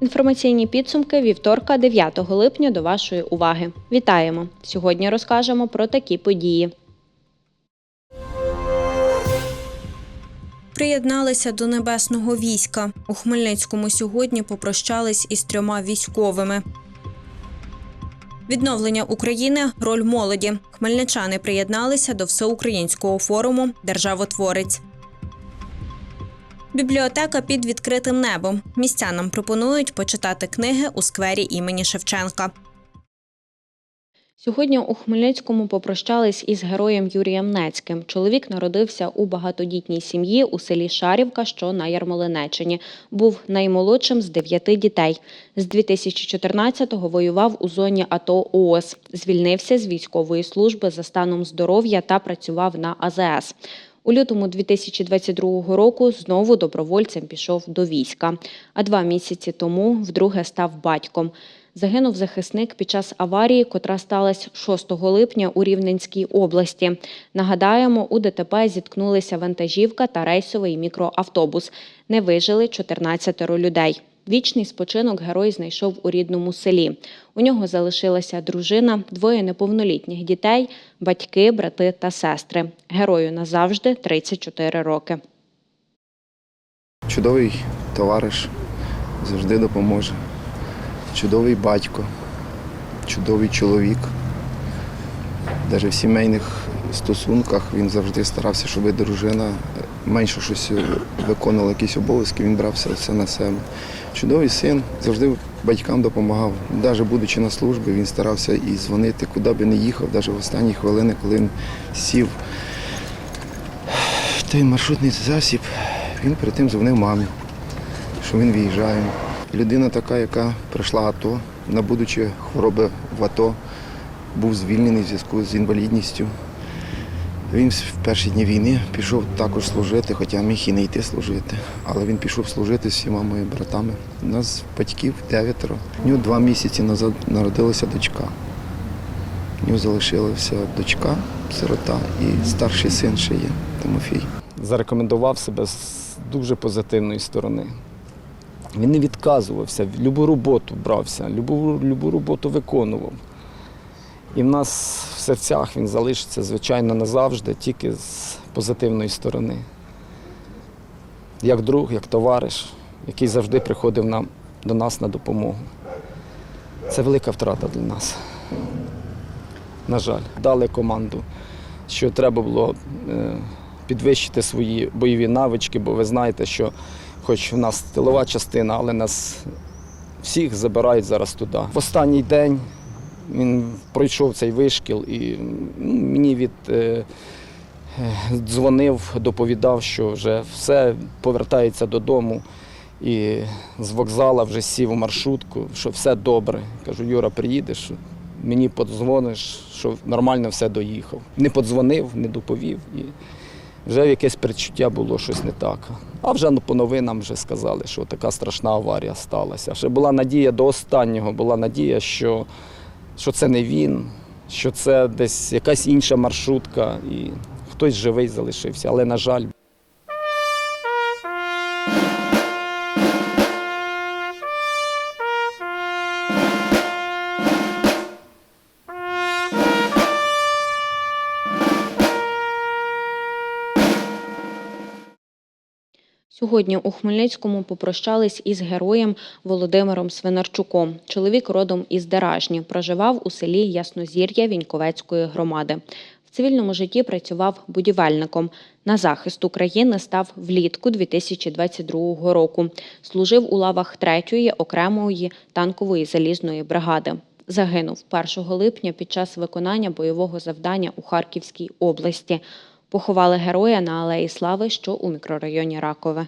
Інформаційні підсумки вівторка, 9 липня до вашої уваги. Вітаємо! Сьогодні розкажемо про такі події. Приєдналися до небесного війська. У Хмельницькому сьогодні попрощались із трьома військовими. Відновлення України роль молоді. Хмельничани приєдналися до всеукраїнського форуму Державотворець. Бібліотека під відкритим небом. Містянам пропонують почитати книги у сквері імені Шевченка. Сьогодні у Хмельницькому попрощались із героєм Юрієм Нецьким. Чоловік народився у багатодітній сім'ї у селі Шарівка, що на Ярмолинеччині. Був наймолодшим з дев'яти дітей. З 2014-го воював у зоні АТО ООС. Звільнився з військової служби за станом здоров'я та працював на АЗС. У лютому 2022 року знову добровольцем пішов до війська. А два місяці тому вдруге став батьком. Загинув захисник під час аварії, котра сталася 6 липня у Рівненській області. Нагадаємо, у ДТП зіткнулися вантажівка та рейсовий мікроавтобус. Не вижили 14 людей. Вічний спочинок герой знайшов у рідному селі. У нього залишилася дружина, двоє неповнолітніх дітей, батьки, брати та сестри. Герою назавжди 34 роки. Чудовий товариш завжди допоможе. Чудовий батько, чудовий чоловік. Навіть в сімейних стосунках він завжди старався, щоб дружина менше щось виконувала якісь обов'язки, він брав все на себе. Чудовий син завжди батькам допомагав. Навіть будучи на службі, він старався і дзвонити, куди би не їхав, навіть в останні хвилини, коли він сів той маршрутний засіб, він перед тим дзвонив мамі, що він виїжджає. Людина така, яка пройшла АТО, набудучи хвороби в АТО, був звільнений в зв'язку з інвалідністю. Він в перші дні війни пішов також служити, хоча міг і не йти служити. Але він пішов служити з всіма моїми братами. У нас батьків дев'ятеро. У нього два місяці назад народилася дочка. У нього залишилася дочка, сирота, і старший син ще є Тимофій. зарекомендував себе з дуже позитивної сторони. Він не відказувався, любу роботу брався, любу, любу роботу виконував. І в нас в серцях він залишиться, звичайно, назавжди, тільки з позитивної сторони. Як друг, як товариш, який завжди приходив нам, до нас на допомогу. Це велика втрата для нас. На жаль, дали команду, що треба було е, підвищити свої бойові навички, бо ви знаєте, що хоч в нас тилова частина, але нас всіх забирають зараз туди. В останній день він пройшов цей вишкіл і ну, мені від. е, е, Дзвонив, доповідав, що вже все повертається додому. І з вокзала вже сів у маршрутку, що все добре. Кажу, Юра, приїдеш, мені подзвониш, що нормально все доїхав. Не подзвонив, не доповів. І вже якесь перечуття було щось не так. А вже по новинам вже сказали, що така страшна аварія сталася. Ще була надія до останнього, була надія, що, що це не він, що це десь якась інша маршрутка, і хтось живий залишився. Але, на жаль, Сьогодні у Хмельницькому попрощались із героєм Володимиром Свинарчуком. Чоловік родом із Деражні, проживав у селі Яснозір'я Віньковецької громади. В цивільному житті працював будівельником. На захист України став влітку 2022 року. Служив у лавах 3-ї окремої танкової залізної бригади. Загинув 1 липня під час виконання бойового завдання у Харківській області. Поховали героя на Алеї Слави, що у мікрорайоні Ракове.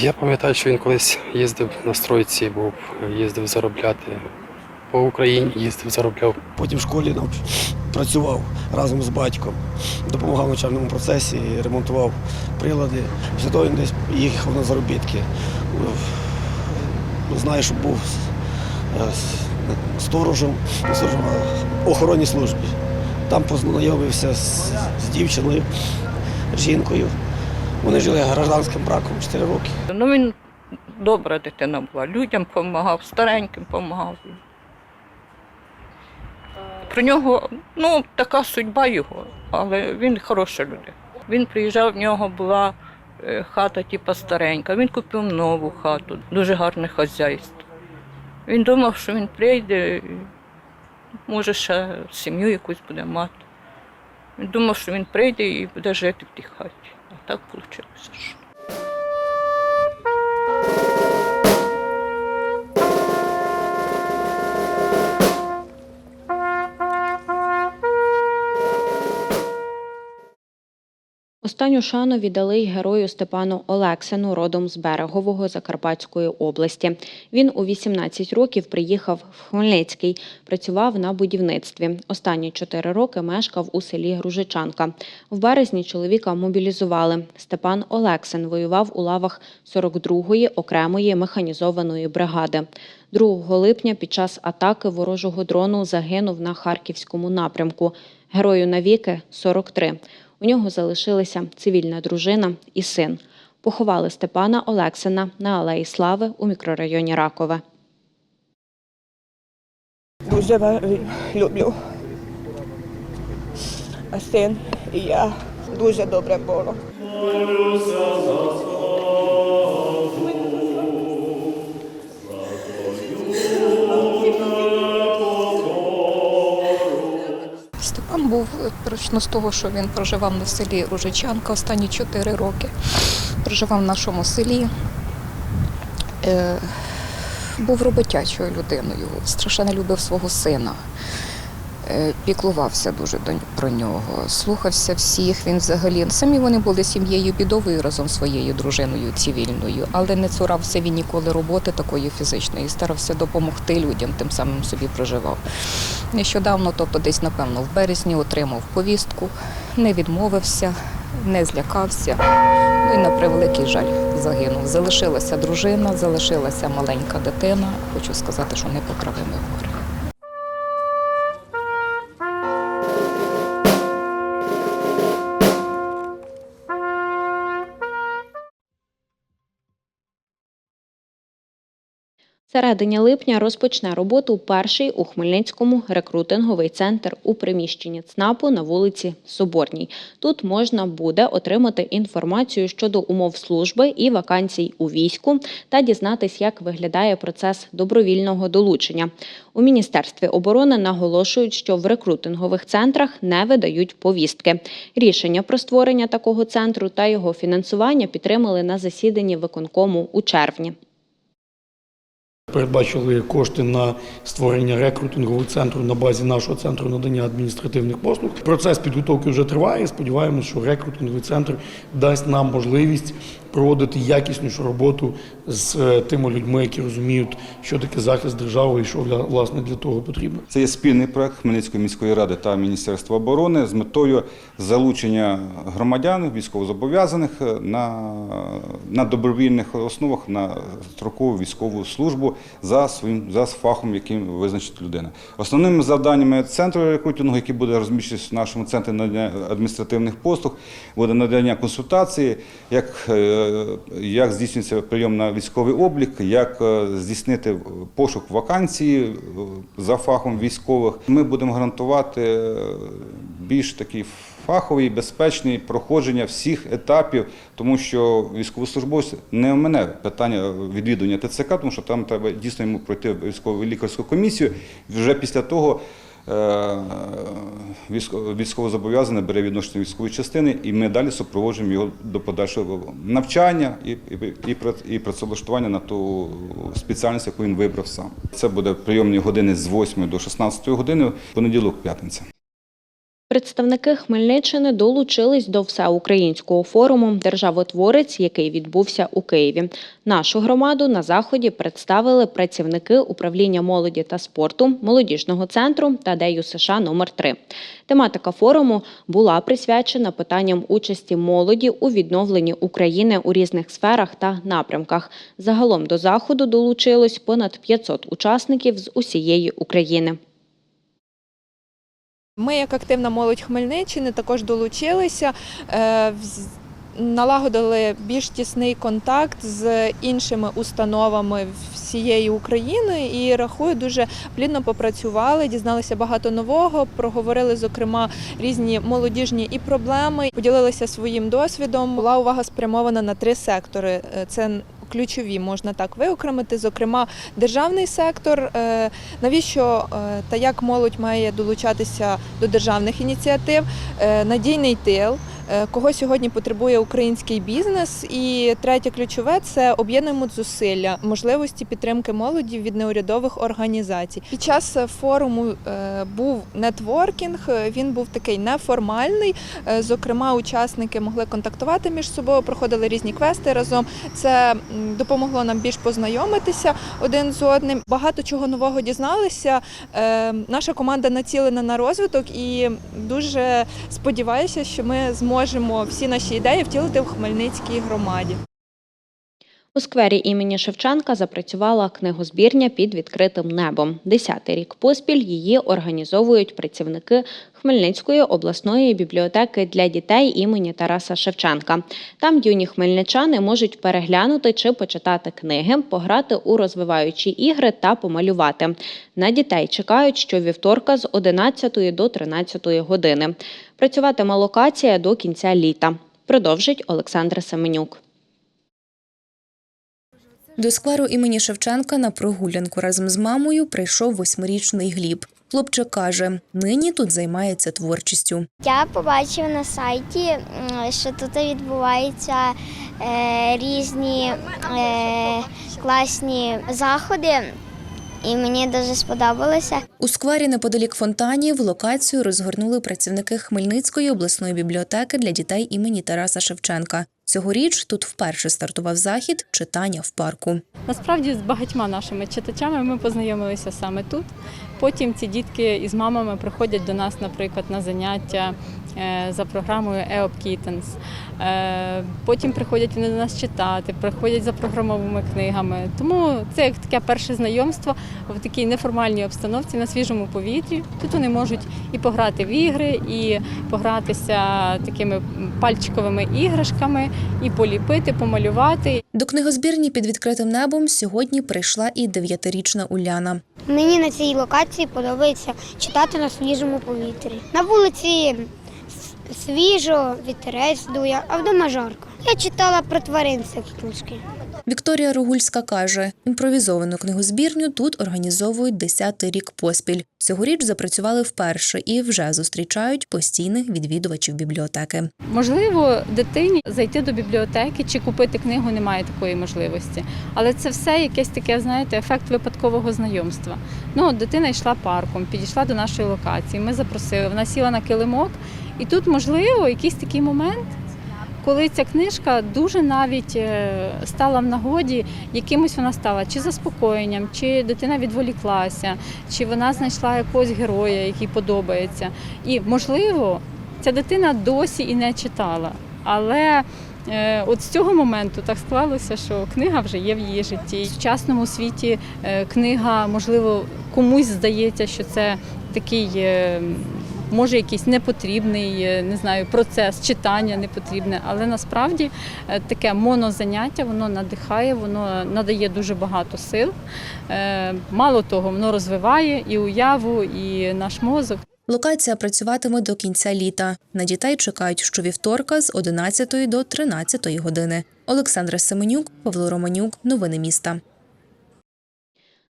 Я пам'ятаю, що він колись їздив на стройці, був, їздив заробляти. По Україні їздив, заробляв. Потім в школі нам працював разом з батьком, допомагав в навчальному процесі, ремонтував прилади. Після того він десь їхав на заробітки. знаю, що був сторожем, сторожем, охоронній службі. Там познайомився з, з дівчиною, жінкою. Вони жили гражданським браком 4 роки. Ну він добра дитина була, людям допомагав, стареньким допомагав. Про нього, ну, така судьба його, але він хороша людина. Він приїжджав, в нього була е, хата, типу, старенька. Він купив нову хату, дуже гарне хазяйство. Він думав, що він прийде, може, ще сім'ю якусь буде мати. Він думав, що він прийде і буде жити в тій хаті. А так вийшло. що Останню шану віддали й герою Степану Олексину, родом з Берегового Закарпатської області. Він у 18 років приїхав в Хмельницький, працював на будівництві. Останні чотири роки мешкав у селі Гружичанка. В березні чоловіка мобілізували. Степан Олексин воював у лавах 42-ї окремої механізованої бригади. 2 липня під час атаки ворожого дрону загинув на харківському напрямку. Герою навіки 43. У нього залишилися цивільна дружина і син. Поховали Степана Олексина на Алеї Слави у мікрорайоні Ракове. Дуже люблю. А син і я дуже добре було. Був точно з того, що він проживав на селі Ружичанка останні чотири роки. Проживав в нашому селі. Е, був роботячою людиною, страшенно любив свого сина. Е, Піклувався дуже про нього, слухався всіх. Він взагалі самі вони були сім'єю бідовою разом своєю дружиною цивільною, але не цурався він ніколи роботи такої фізичної, старався допомогти людям, тим самим собі проживав. Нещодавно, тобто десь, напевно, в березні отримав повістку, не відмовився, не злякався. Ну і на превеликий жаль загинув. Залишилася дружина, залишилася маленька дитина. Хочу сказати, що непоправиме горе. Середині липня розпочне роботу перший у Хмельницькому рекрутинговий центр у приміщенні ЦНАПу на вулиці Соборній. Тут можна буде отримати інформацію щодо умов служби і вакансій у війську та дізнатись, як виглядає процес добровільного долучення. У Міністерстві оборони наголошують, що в рекрутингових центрах не видають повістки. Рішення про створення такого центру та його фінансування підтримали на засіданні виконкому у червні. Передбачили кошти на створення рекрутингового центру на базі нашого центру надання адміністративних послуг. Процес підготовки вже триває. Сподіваємося, що рекрутинговий центр дасть нам можливість проводити якіснішу роботу з е, тими людьми, які розуміють, що таке захист держави і що вля- власне для того потрібно. Це є спільний проект Хмельницької міської ради та Міністерства оборони з метою залучення громадян військовозобов'язаних на, на добровільних основах на строкову військову службу за своїм за фахом, яким визначить людина. Основними завданнями центру рекрутингу, який буде розміщуватися в нашому центрі надання адміністративних послуг, буде надання консультації, як, е, як здійснюється прийом на військовий облік, як е, здійснити пошук вакансії е, за фахом військових. Ми будемо гарантувати е, більш такий фаховий, безпечний проходження всіх етапів, тому що військовослужбовець не в мене питання відвідування ТЦК, тому що там треба дійсно йому пройти військову лікарську комісію. Вже після того е, військо- військовозобов'язаний бере відношення військової частини, і ми далі супроводжуємо його до подальшого навчання і, і, і працевлаштування на ту спеціальність, яку він вибрав сам. Це буде прийомні години з 8 до 16 години, понеділок, п'ятниця. Представники Хмельниччини долучились до всеукраїнського форуму Державотворець, який відбувся у Києві. Нашу громаду на заході представили працівники управління молоді та спорту, молодіжного центру та ДЕЮ США номер 3 Тематика форуму була присвячена питанням участі молоді у відновленні України у різних сферах та напрямках. Загалом до заходу долучилось понад 500 учасників з усієї України. Ми, як активна молодь Хмельниччини, також долучилися. е, Налагодили більш тісний контакт з іншими установами всієї України і рахую, дуже плідно попрацювали, дізналися багато нового, проговорили зокрема різні молодіжні і проблеми, поділилися своїм досвідом. Була увага спрямована на три сектори. Е, Це ключові, можна так виокремити. Зокрема, державний сектор. Е, Навіщо е, та як молодь має долучатися до державних ініціатив? Е, Надійний тил. Е, Кого сьогодні потребує український бізнес, і третє ключове це об'єднуємо зусилля, можливості підтримки молоді від неурядових організацій. Під час е, форуму е, був нетворкінг. Він був такий неформальний. Зокрема, учасники могли контактувати між собою, проходили різні квести разом. Це допомогло нам більш познайомитися один з одним. Багато чого нового дізналися. Наша команда націлена на розвиток і дуже сподіваюся, що ми зможемо всі наші ідеї втілити в Хмельницькій громаді. У сквері імені Шевченка запрацювала книгозбірня під відкритим небом. Десятий рік поспіль її організовують працівники Хмельницької обласної бібліотеки для дітей імені Тараса Шевченка. Там юні хмельничани можуть переглянути чи почитати книги, пограти у розвиваючі ігри та помалювати. На дітей чекають щовівторка з 11 до 13 години. Працюватиме локація до кінця літа. Продовжить Олександр Семенюк. До скверу імені Шевченка на прогулянку разом з мамою прийшов восьмирічний Гліб. Хлопчик каже, нині тут займається творчістю. Я побачив на сайті, що тут відбуваються е, різні е, класні заходи, і мені дуже сподобалося. У сквері неподалік фонтанів локацію розгорнули працівники Хмельницької обласної бібліотеки для дітей імені Тараса Шевченка. Цьогоріч тут вперше стартував захід читання в парку. Насправді з багатьма нашими читачами ми познайомилися саме тут. Потім ці дітки із мамами приходять до нас, наприклад, на заняття е, за програмою EOP Kittens. Е, Потім приходять вони до нас читати, приходять за програмовими книгами. Тому це як таке перше знайомство в такій неформальній обстановці на свіжому повітрі. Тут вони можуть і пограти в ігри, і погратися такими пальчиковими іграшками, і поліпити, помалювати. До книгозбірні під відкритим небом сьогодні прийшла і дев'ятирічна Уляна. Мені на цій локації подобається читати на свіжому повітрі. На вулиці свіжо, вітерець дує, а вдома жарко. Я читала про тварин книжки. Вікторія Рогульська каже, імпровізовану книгозбірню тут організовують десятий рік поспіль. Цьогоріч запрацювали вперше і вже зустрічають постійних відвідувачів бібліотеки. Можливо, дитині зайти до бібліотеки чи купити книгу немає такої можливості. Але це все якесь таке, знаєте, ефект випадкового знайомства. Ну, дитина йшла парком, підійшла до нашої локації. Ми запросили, вона сіла на килимок, і тут, можливо, якийсь такий момент. Коли ця книжка дуже навіть е, стала в нагоді, якимось вона стала чи заспокоєнням, чи дитина відволіклася, чи вона знайшла якогось героя, який подобається. І можливо, ця дитина досі і не читала. Але е, от з цього моменту так склалося, що книга вже є в її житті. В сучасному світі е, книга, можливо, комусь здається, що це такий. Може, якийсь непотрібний, е, не знаю, процес читання непотрібне, але насправді е, таке монозаняття воно надихає, воно надає дуже багато сил. Е, Мало того, воно розвиває і уяву, і наш мозок. Локація працюватиме до кінця літа. На дітей чекають щовівторка з 11 до 13 години. Олександра Семенюк, Павло Романюк. Новини міста.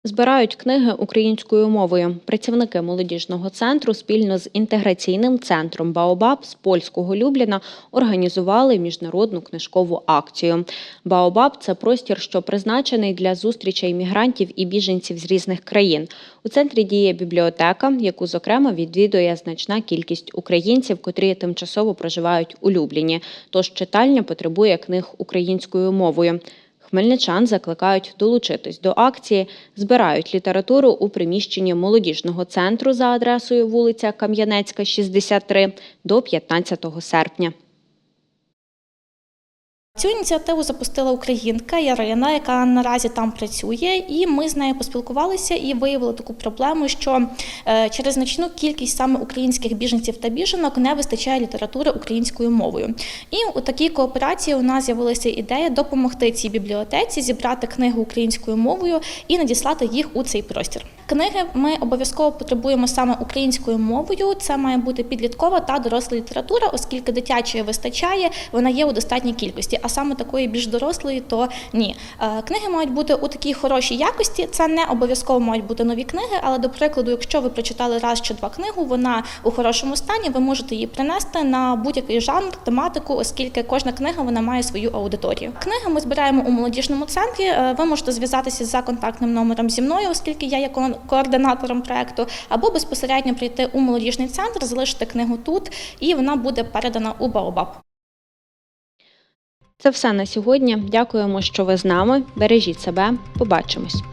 Збирають книги українською мовою. Працівники молодіжного центру спільно з інтеграційним центром Баобаб з польського Любліна організували міжнародну книжкову акцію. Баобаб це простір, що призначений для зустрічей мігрантів і біженців з різних країн. У центрі діє бібліотека, яку зокрема відвідує значна кількість українців, котрі тимчасово проживають у Любліні. Тож читальня потребує книг українською мовою. Хмельничан закликають долучитись до акції, збирають літературу у приміщенні молодіжного центру за адресою вулиця Кам'янецька, 63 до 15 серпня. Цю ініціативу запустила українка Ярина, яка наразі там працює, і ми з нею поспілкувалися і виявили таку проблему, що е, через значну кількість саме українських біженців та біженок не вистачає літератури українською мовою. І у такій кооперації у нас з'явилася ідея допомогти цій бібліотеці зібрати книги українською мовою і надіслати їх у цей простір. Книги ми обов'язково потребуємо саме українською мовою. Це має бути підліткова та доросла література, оскільки дитячої вистачає, вона є у достатній кількості. А саме такої більш дорослої, то ні. Е, Книги мають бути у такій хорошій якості. Це не обов'язково мають бути нові книги, але до прикладу, якщо ви прочитали раз чи два книгу, вона у хорошому стані, ви можете її принести на будь-який жанр, тематику, оскільки кожна книга вона має свою аудиторію. Книги ми збираємо у молодіжному центрі. Е, Ви можете зв'язатися за контактним номером зі мною, оскільки я є координатором проекту, або безпосередньо прийти у молодіжний центр, залишити книгу тут, і вона буде передана у Баобаб. Це все на сьогодні. Дякуємо, що ви з нами. Бережіть себе. Побачимось.